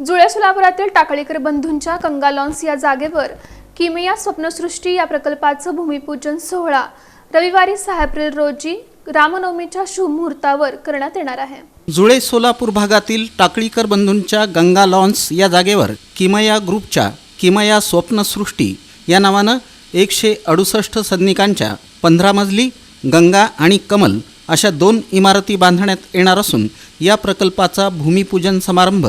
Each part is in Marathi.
जुळ्या सोलापुरातील टाकळीकर बंधूंच्या कंगालॉन्स या जागेवर किमिया स्वप्नसृष्टी या प्रकल्पाचं भूमिपूजन सोहळा रविवारी सहा एप्रिल रोजी रामनवमीच्या शुभमुहूर्तावर करण्यात येणार आहे. जुळे सोलापूर भागातील टाकळीकर बंधूंच्या गंगा लॉन्स या जागेवर किमया ग्रुपच्या किमया स्वप्नसृष्टी या नावानं एकशे अडुसष्ट सदनिकांच्या पंधरा मजली गंगा आणि कमल अशा दोन इमारती बांधण्यात येणार असून या प्रकल्पाचा भूमिपूजन समारंभ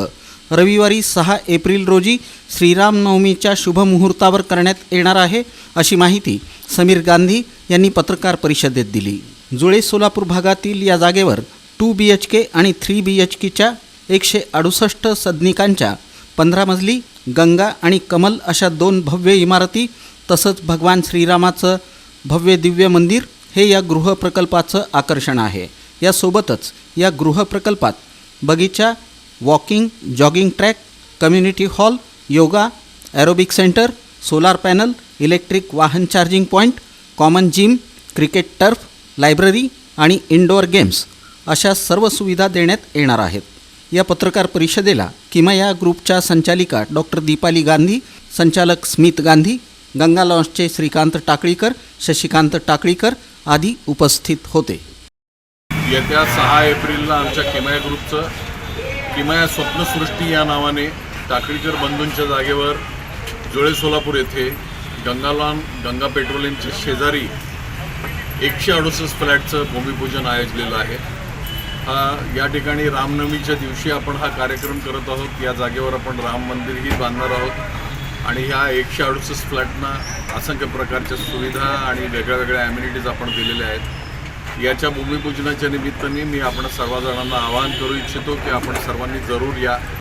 रविवारी सहा एप्रिल रोजी श्रीरामनवमीच्या शुभमुहूर्तावर करण्यात येणार आहे अशी माहिती समीर गांधी यांनी पत्रकार परिषदेत दिली. जुळे सोलापूर भागातील या जागेवर टू बी एच के आणि थ्री बी एच केच्या एकशे अडुसष्ट सदनिकांच्या पंधरा मजली गंगा आणि कमल अशा दोन भव्य इमारती तसंच भगवान श्रीरामाचं भव्य दिव्य मंदिर हे या गृहप्रकल्पाचं आकर्षण आहे. यासोबतच या गृहप्रकल्पात बगीचा walking jogging track community hall yoga aerobic centre solar panel electric वाहन charging point common gym cricket turf library आणि इनडोअर गेम्स अशा सर्व सुविधा देण्यात येणार आहेत. या पत्रकार परिषदेला किमया ग्रुपच्या संचालिका डॉक्टर दीपाली गांधी संचालक स्मित गांधी गंगा लॉन्सचे श्रीकांत टाकळीकर शशिकांत टाकळीकर आदी उपस्थित होते. येत्या सहा एप्रिलला आमच्या किमया ग्रुपचं किमया स्वप्नसृष्टी या नावाने टाकळीकर बंधूंच्या जागेवर जुळे सोलापूर येथे गंगालॉन गंगा पेट्रोलियमच्या शेजारी एकशे अडुसष्ट फ्लॅटचं भूमिपूजन आयोजलेलं आहे. हा या ठिकाणी रामनवमीच्या दिवशी आपण हा कार्यक्रम करत आहोत. या जागेवर आपण राम मंदिरही बांधणार आहोत. आणि ह्या एकशे अडुसष्ट फ्लॅटना असंख्य प्रकारच्या सुविधा आणि वेगळ्या वेगळ्या ॲम्युनिटीज आपण दिलेल्या आहेत. याच्या भूमिपूजनाच्या निमित्ताने मी आपण सर्वजणांना आवाहन करू इच्छितो की आपण सर्वांनी जरूर या.